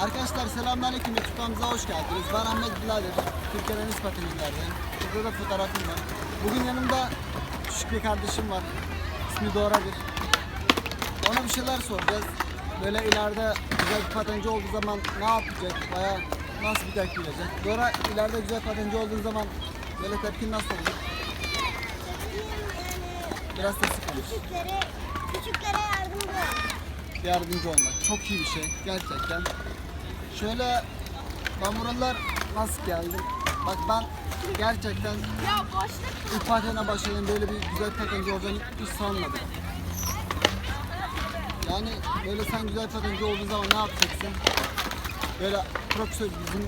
Arkadaşlar selamünaleyküm YouTube kanalımıza hoş geldiniz. Ben Ahmet Bilader. Türkiye'den Enis Patinizler'deyim. Burada da fotoğrafım var. Bugün yanımda küçük bir kardeşim var. İsmi Dora'dır. Ona bir şeyler soracağız. Böyle ileride güzel bir patenci olduğu zaman ne yapacak? Baya nasıl bir tepki verecek? Dora ileride güzel patenci olduğu zaman böyle tepkin nasıl olur? Biraz da sıkılır. Küçüklere, küçüklere yardımcı ol. yardımcı olmak. Çok iyi bir şey gerçekten. Şöyle ben buralar nasıl geldim? Bak ben gerçekten Ya boşluk. ilk patene başladım böyle bir güzel patenci olacağını hiç sanmadım. Yani böyle sen güzel patenci olduğun zaman ne yapacaksın? Böyle profesör bizim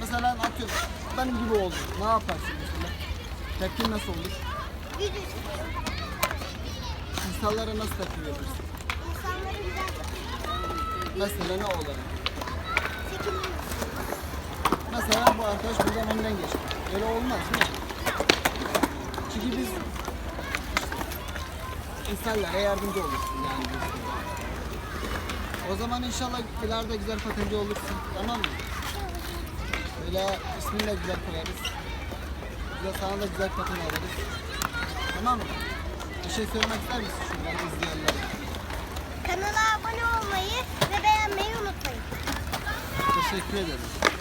mesela atıyorum benim gibi oldu. Ne yaparsın mesela? Tepkin nasıl olur? İnsanlara nasıl tepki verirsin? İnsanları güzel Mesela ne olur? Arkadaş buradan önden geçti. Öyle olmaz değil mi? Çünkü biz insanlara yardımcı olursun yani. O zaman inşallah ileride güzel patenci olursun. Tamam mı? Böyle ismini de güzel koyarız. Güzel, sana da güzel paten alırız. Tamam mı? Bir şey söylemek ister misin şuradan izleyenlere? Kanala abone olmayı ve beğenmeyi unutmayın. Teşekkür ederim.